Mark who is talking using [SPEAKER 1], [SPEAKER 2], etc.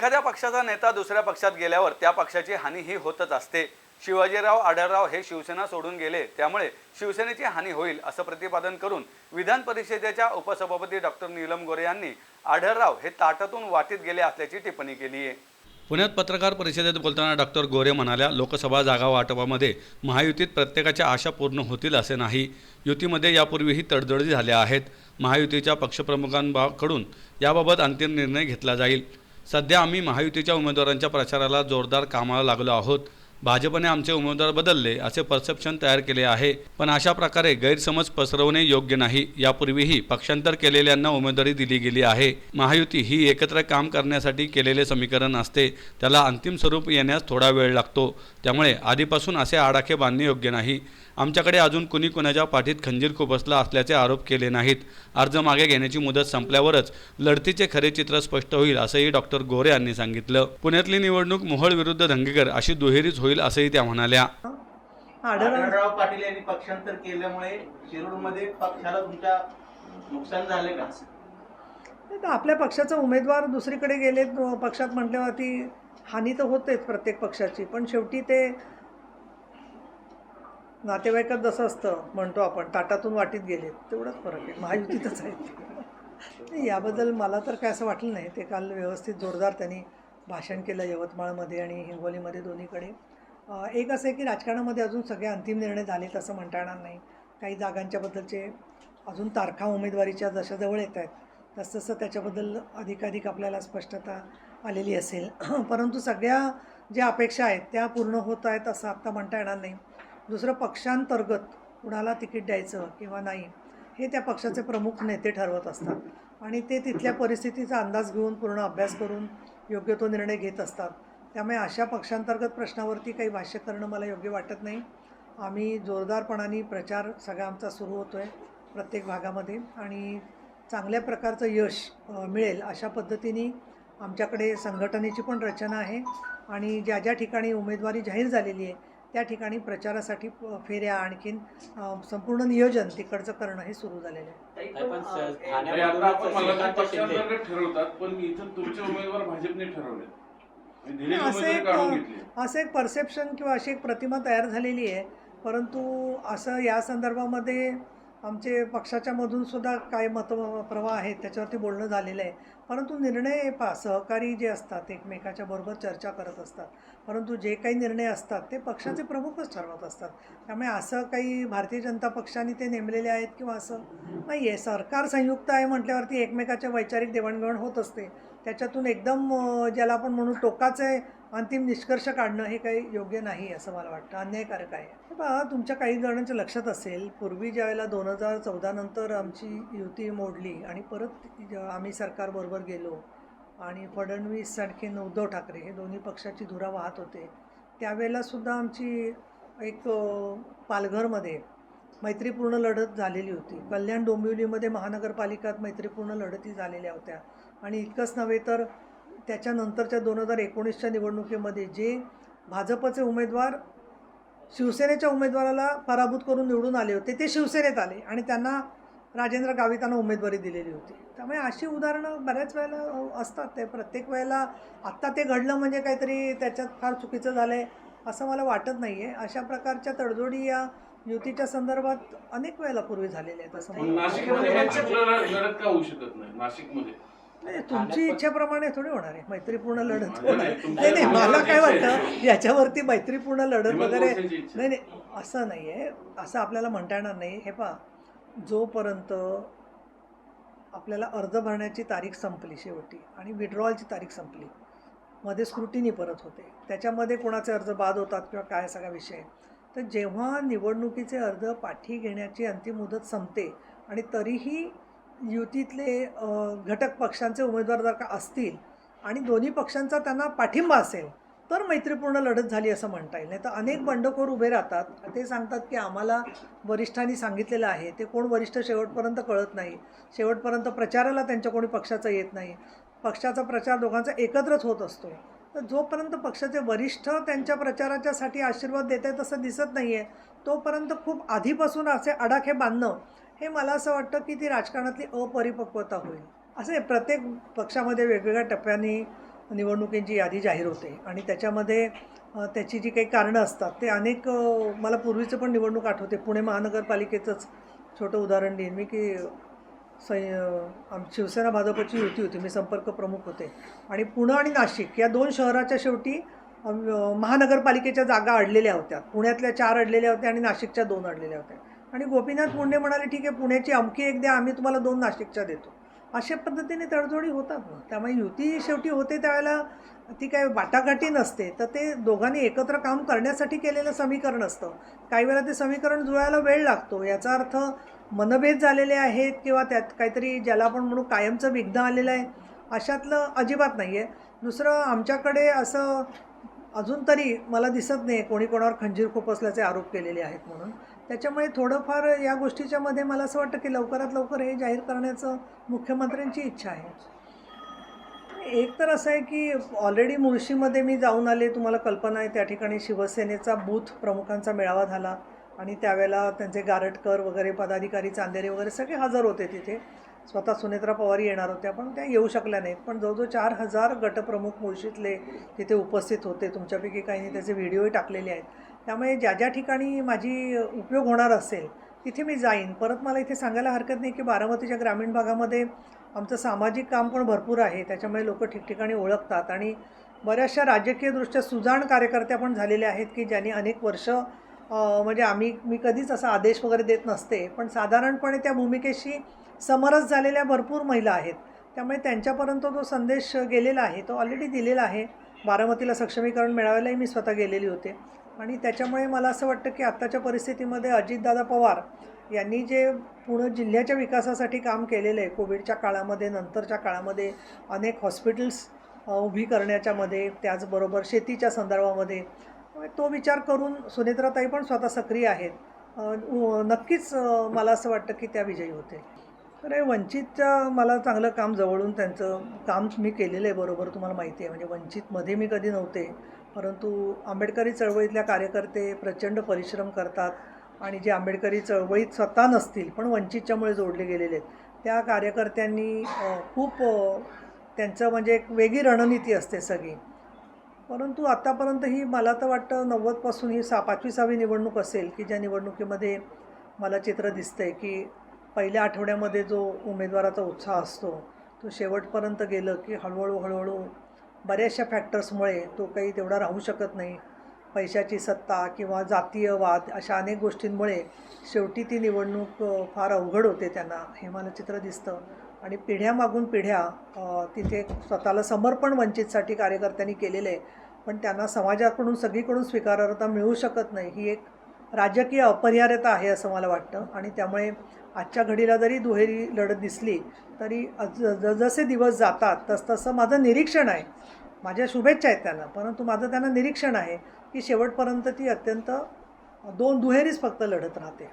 [SPEAKER 1] एखाद्या पक्षाचा नेता दुसऱ्या पक्षात गेल्यावर त्या पक्षाची हानी ही होतच असते. शिवाजीराव आढळराव हे शिवसेना सोडून गेले त्यामुळे शिवसेनेची हानी होईल असं प्रतिपादन करून विधान परिषदेच्या उपसभापती डॉक्टर नीलम गोरे यांनी आढळराव हे ताटातून वाटीत गेले असल्याची टिप्पणी केली आहे. पुण्यात पत्रकार परिषदेत बोलताना डॉक्टर गोरे म्हणाल्या लोकसभा जागा वाटपामध्ये महायुतीत प्रत्येकाच्या आशा पूर्ण होतील असे नाही. युतीमध्ये यापूर्वीही तडजोडी झाल्या आहेत. महायुतीच्या पक्षप्रमुखांकडून याबाबत अंतिम निर्णय घेतला जाईल. सध्या आम्ही महायुतीच्या उमेदवारांच्या प्रचाराला जोरदार कामाला लागलो आहोत. भाजपने आमचे उमेदवार बदलले असे परसेप्शन तयार केले आहे. पण अशा प्रकारे गैरसमज पसरवणे योग्य नाही. यापूर्वीही पक्षांतर केलेल्यांना उमेदवारी दिली गेली आहे. महायुती ही एकत्र काम करण्यासाठी केलेले समीकरण असते. त्याला अंतिम स्वरूप येण्यास थोडा वेळ लागतो. त्यामुळे आधीपासून असे आडाखे बांधणे योग्य नाही. आमच्याकडे अजून कुणी कुणाच्या पाठीत खंजीर खुपसला असल्याचे आरोप केले नाहीत. अर्ज मागे घेण्याची मुदत संपल्यावरच लढतीचे खरे चित्र स्पष्ट होईल असंही डॉक्टर गोरे यांनी सांगितलं. पुण्यातली निवडणूक मोहोळ विरुद्ध धंगेकर अशी दुहेरीच होईल. असंही त्या म्हणाल्या.
[SPEAKER 2] आढळराव
[SPEAKER 3] पाटील यांनी पक्षांतर केल्यामुळे शिरूरमध्ये पक्षाला तुमच्या नुकसान झाले का?
[SPEAKER 2] तर आपल्या पक्षाचा उमेदवार दुसरीकडे गेले पक्षात म्हटल्यावरती हानी तर होतेच प्रत्येक पक्षाची पण शेवटी ते नातेवाईकात जसं असतं म्हणतो आपण ताटातून वाटीत गेले तेवढाच फरक आहे. महायुतीतच आहे. याबद्दल मला तर काय असं वाटलं नाही. ते काल व्यवस्थित जोरदार त्यांनी भाषण केलं यवतमाळमध्ये आणि हिंगोलीमध्ये दोन्हीकडे. एक असं आहे की राजकारणामध्ये अजून सगळे अंतिम निर्णय झालेत असं म्हणता येणार नाही. काही जागांच्याबद्दलचे अजून तारखा उमेदवारीच्या जशा जवळ येत आहेत तसतसं त्याच्याबद्दल अधिकाधिक आपल्याला स्पष्टता आलेली असेल. परंतु सगळ्या ज्या अपेक्षा आहेत त्या पूर्ण होत आहेत असं आत्ता म्हणता येणार नाही. दुसरं पक्षांतर्गत कुणाला तिकीट द्यायचं किंवा नाही हे त्या पक्षाचे प्रमुख नेते ठरवत असतात. आणि ते तिथल्या परिस्थितीचा अंदाज घेऊन पूर्ण अभ्यास करून योग्य तो निर्णय घेत असतात. त्यामुळे अशा पक्षांतर्गत प्रश्नावरती काही भाष्य करणं मला योग्य वाटत नाही. आम्ही जोरदारपणाने प्रचार सगळा आमचा सुरू होतो आहे प्रत्येक भागामध्ये आणि चांगल्या प्रकारचं यश मिळेल अशा पद्धतीने आमच्याकडे संघटनेची पण रचना आहे आणि ज्या ज्या ठिकाणी उमेदवारी जाहीर झालेली आहे त्या ठिकाणी प्रचारासाठी फेऱ्या आणखीन संपूर्ण नियोजन तिकडचं करणं हे सुरू झालेलं आहे.
[SPEAKER 4] ठरवतात पण इथं तुमचे उमेदवार भाजपने ठरवले
[SPEAKER 2] असं
[SPEAKER 4] उमेदवारी
[SPEAKER 2] एक असं एक परसेप्शन किंवा अशी एक प्रतिमा तयार झालेली आहे. परंतु असं या संदर्भामध्ये आमचे पक्षाच्या मधून सुद्धा काय मत प्रवाह आहेत त्याच्यावरती बोलणं झालेलं आहे. परंतु निर्णय पा सहकारी जे असतात एकमेकाच्या बरोबर चर्चा करत असतात. परंतु जे काही निर्णय असतात ते पक्षाचे प्रमुखच ठरवत असतात. त्यामुळे असं काही भारतीय जनता पक्षाने ते नेमलेले आहेत किंवा असं नाही आहे सरकार संयुक्त आहे म्हटल्यावरती एकमेकाच्या वैचारिक देवाणघेवाण होत असते. त्याच्यातून एकदम ज्याला आपण म्हणू टोकाचे अंतिम निष्कर्ष काढणं हे काही योग्य नाही असं मला वाटतं. अन्यायकारक आहे. बा तुमच्या काही जणांच्या लक्षात असेल पूर्वी ज्या वेळेला दोन हजार चौदानंतर आमची युती मोडली आणि परत आम्ही सरकारबरोबर गेलो आणि फडणवीस आणखीन उद्धव ठाकरे हे दोन्ही पक्षाची धुरा वाहत होते त्यावेळेलासुद्धा आमची एक पालघरमध्ये मैत्रीपूर्ण लढत झालेली होती. कल्याण डोंबिवलीमध्ये महानगरपालिकात मैत्रीपूर्ण लढती झालेल्या होत्या. आणि इतकंच नव्हे तर त्याच्यानंतरच्या दोन हजार एकोणीसच्या निवडणुकीमध्ये जे भाजपचे उमेदवार शिवसेनेच्या उमेदवाराला पराभूत करून निवडून आले होते ते शिवसेनेत आले आणि त्यांना राजेंद्र गावितांना उमेदवारी दिलेली होती. त्यामुळे अशी उदाहरणं बऱ्याच वेळेला असतात. ते प्रत्येक वेळेला आत्ता ते घडलं म्हणजे काहीतरी त्याच्यात फार चुकीचं झालं आहे असं मला वाटत नाही आहे अशा प्रकारच्या तडजोडी या युतीच्या संदर्भात अनेक वेळेला पूर्वी झालेल्या आहेत असं
[SPEAKER 4] नाशिकमध्ये. नाही
[SPEAKER 2] तुमची इच्छेप्रमाणे थोडी होणार आहे मैत्रीपूर्ण लढत. होणार
[SPEAKER 4] नाही,
[SPEAKER 2] नाही नाही मला काय वाटतं याच्यावरती मैत्रीपूर्ण लढत वगैरे. नाही नाही असं नाही आहे असं आपल्याला म्हणता येणार नाही. हे पहा जोपर्यंत आपल्याला अर्ज भरण्याची तारीख संपली शेवटी आणि विड्रॉलची तारीख संपली मध्ये स्क्रुटिनी परत होते. त्याच्यामध्ये कोणाचे अर्ज बाद होतात किंवा काय सगळा विषय. तर जेव्हा निवडणुकीचे अर्ज पाठी घेण्याची अंतिम मुदत संपते आणि तरीही युतीतले घटक पक्षांचे उमेदवार जर का असतील आणि दोन्ही पक्षांचा त्यांना पाठिंबा असेल तर मैत्रीपूर्ण लढत झाली असं म्हणता येईल. नाही तर अनेक बंडखोर उभे राहतात. ते सांगतात की आम्हाला वरिष्ठांनी सांगितलेलं आहे. ते कोण वरिष्ठ शेवटपर्यंत कळत नाही. शेवटपर्यंत प्रचाराला त्यांच्या कोणी पक्षाचा येत नाही. पक्षाचा प्रचार दोघांचा एकत्रच होत असतो. तर जोपर्यंत पक्षाचे वरिष्ठ त्यांच्या प्रचाराच्यासाठी आशीर्वाद देत आहेत तसं दिसत नाही आहे तोपर्यंत खूप आधीपासून असे आडाखे बांधणं हे मला असं वाटतं की ती राजकारणातली अपरिपक्वता होईल. असं आहे प्रत्येक पक्षामध्ये वेगवेगळ्या टप्प्यांनी निवडणुकींची यादी जाहीर होते आणि त्याच्यामध्ये त्याची जी काही कारणं असतात ते अनेक मला पूर्वीचं पण निवडणूक आठवते. पुणे महानगरपालिकेचंच छोटं उदाहरण देईन मी की सै आम शिवसेना भाजपची युती होती. मी संपर्क प्रमुख होते. आणि पुणे आणि नाशिक या दोन शहराच्या शेवटी महानगरपालिकेच्या जागा अडलेल्या होत्या. पुण्यातल्या चार अडलेल्या होत्या आणि नाशिकच्या दोन अडलेल्या होत्या. आणि गोपीनाथ मुंडे म्हणाले ठीक आहे पुण्याची अमकी एक द्या आम्ही तुम्हाला दोन नाशिकच्या देतो. अशा पद्धतीने तडजोडी होतात ना. त्यामुळे युती शेवटी होते त्यावेळेला ती काय वाटाघाटी नसते. तर ते दोघांनी एकत्र काम करण्यासाठी केलेलं समीकरण असतं. काही वेळा ते समीकरण जुळायला वेळ लागतो. याचा अर्थ मनभेद झालेले आहेत किंवा त्यात काहीतरी ज्याला आपण म्हणू कायमचं विघ्न आलेलं आहे अशातलं अजिबात नाही आहे दुसरं आमच्याकडे असं अजून तरी मला दिसत नाही कोणी कोणावर खंजीर खुपसल्याचे आरोप केलेले आहेत म्हणून. त्याच्यामुळे थोडंफार या गोष्टीच्या मध्ये मला असं वाटतं की लवकरात लवकर हे जाहीर करण्याचं मुख्यमंत्र्यांची इच्छा आहे. एक तर असं आहे की ऑलरेडी मुळशीमध्ये मी जाऊन आले तुम्हाला कल्पना आहे त्या ठिकाणी शिवसेनेचा बूथ प्रमुखांचा मेळावा झाला आणि त्यावेळेला त्यांचे गारटकर वगैरे पदाधिकारी चांदेरे वगैरे सगळे हजर होते तिथे. स्वतः सुनेत्रा पवार येणार होत्या पण त्या येऊ शकल्या नाहीत. पण जवळजवळ चार हजार गटप्रमुख मुळशीतले तिथे उपस्थित होते. तुमच्यापैकी काहींनी त्याचे व्हिडिओही टाकलेले आहेत. त्यामुळे ज्या ज्या ठिकाणी माझी उपयोग होणार असेल तिथे मी जाईन. परत मला इथे सांगायला हरकत नाही की बारामतीच्या ग्रामीण भागामध्ये आमचं सामाजिक काम पण भरपूर आहे. त्याच्यामुळे लोक ठिकठिकाणी ओळखतात आणि बऱ्याचशा राजकीयदृष्ट्या सुजाण कार्यकर्त्या पण झालेल्या आहेत की ज्यांनी अनेक वर्ष म्हणजे आम्ही मी कधीच असा आदेश वगैरे देत नसते. पण साधारणपणे त्या भूमिकेशी समरस झालेल्या भरपूर महिला आहेत. त्यामुळे त्यांच्यापर्यंत जो संदेश गेलेला आहे तो ऑलरेडी दिलेला आहे. बारामतीला सक्षमीकरण मिळावायलाही मी स्वतः गेलेली होते. आणि त्याच्यामुळे मला असं वाटतं की आत्ताच्या परिस्थितीमध्ये अजितदादा पवार यांनी जे पुणे जिल्ह्याच्या विकासासाठी काम केलेलं आहे कोविडच्या काळामध्ये नंतरच्या काळामध्ये अनेक हॉस्पिटल्स उभी करण्याच्यामध्ये त्याचबरोबर शेतीच्या संदर्भामध्ये तो विचार करून सुनेत्राताई पण स्वतः सक्रिय आहेत. नक्कीच मला असं वाटतं की त्या विजयी होते तर वंचितचं मला चांगलं काम जवळून त्यांचं काम मी केलेलं आहे बरोबर तुम्हाला माहिती आहे. म्हणजे वंचितमध्ये मी कधी नव्हते. परंतु आंबेडकरी चळवळीतल्या कार्यकर्ते प्रचंड परिश्रम करतात आणि जे आंबेडकरी चळवळीत स्वतः नसतील पण वंचितच्यामुळे जोडले गेलेले आहेत त्या कार्यकर्त्यांनी खूप त्यांचं म्हणजे एक वेगळी रणनीती असते सगळी. परंतु आत्तापर्यंत ही मला तर वाटतं नव्वदपासून ही सा पाचवी सहावी निवडणूक असेल की ज्या निवडणुकीमध्ये मला चित्र दिसतं आहे की पहिल्या आठवड्यामध्ये जो उमेदवाराचा उत्साह असतो तो शेवटपर्यंत गेलं की हळूहळू हळूहळू बऱ्याचशा फॅक्टर्समुळे तो काही तेवढा राहू शकत नाही. पैशाची सत्ता किंवा जातीयवाद अशा अनेक गोष्टींमुळे शेवटी ती निवडणूक फार अवघड होते त्यांना हे मला चित्र दिसतं. आणि पिढ्यामागून पिढ्या तिथे स्वतःला समर्पण वंचितसाठी कार्यकर्त्यांनी केलेलं आहे पण त्यांना समाजाकडून सगळीकडून स्वीकारार्हता मिळू शकत नाही. ही एक राजकीय अपरिहार्यता आहे असं मला वाटतं. आणि त्यामुळे आजच्या घडीला जरी दुहेरी लढत दिसली तरी जसे दिवस जातात तसतसं माझं निरीक्षण आहे. माझ्या शुभेच्छा आहेत त्यांना. परंतु माझं त्यांना निरीक्षण आहे की शेवटपर्यंत ती अत्यंत दोन दुहेरीच फक्त लढत राहते.